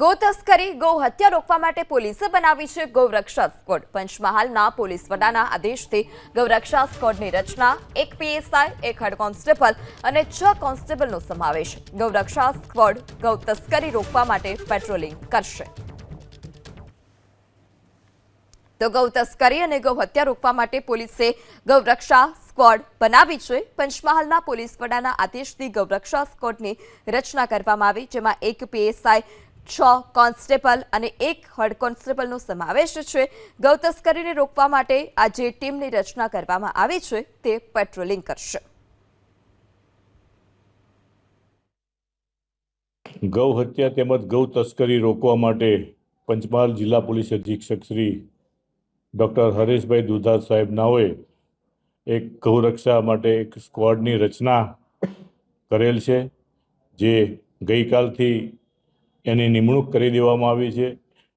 ગૌ તસ્કરી હત્યા રોકવા માટે પોલીસે બનાવી છે ગૌરક્ષા સ્કોડ પંચમહાલના પોલીસ વડાના આદેશથી ગૌરક્ષા સ્કોડની રચના, એક પીએસઆઈ, એક હેડ કોન્સ્ટેબલ અને છ કોન્સ્ટેબલનો સમાવેશ. ગૌરક્ષા સ્કોડ ગૌ તસ્કરી રોકવા માટે પેટ્રોલિંગ કરશે. તો ગૌ તસ્કરી અને ગૌ હત્યા રોકવા માટે પોલીસે ગૌરક્ષા સ્ક્વોડ બનાવી છે. પંચમહાલના પોલીસ વડાના આદેશથી ગૌરક્ષા સ્કોડની રચના કરવામાં આવી, જેમાં એક પીએસઆઈ છ કોન્સ્ટેબલ અને એક હેડ કોન્સ્ટેબલનો સમાવેશ છે. ગૌ તસ્કરીને રોકવા માટે આ જે ટીમની રચના કરવામાં આવી છે. તે પેટ્રોલિંગ કરશે. ગૌ હત્યા તેમજ ગૌ તસ્કરી રોકવા માટે પંચમહાલ જિલ્લા પોલીસ અધિક્ષક શ્રી ડૉક્ટર હરેશભાઈ દુધાર સાહેબ નાઓએ એક ગૌરક્ષા માટે એક સ્ક્વોડની રચના કરેલ છે, જે ગઈકાલથી એની નિમણૂક કરી દેવામાં આવી છે.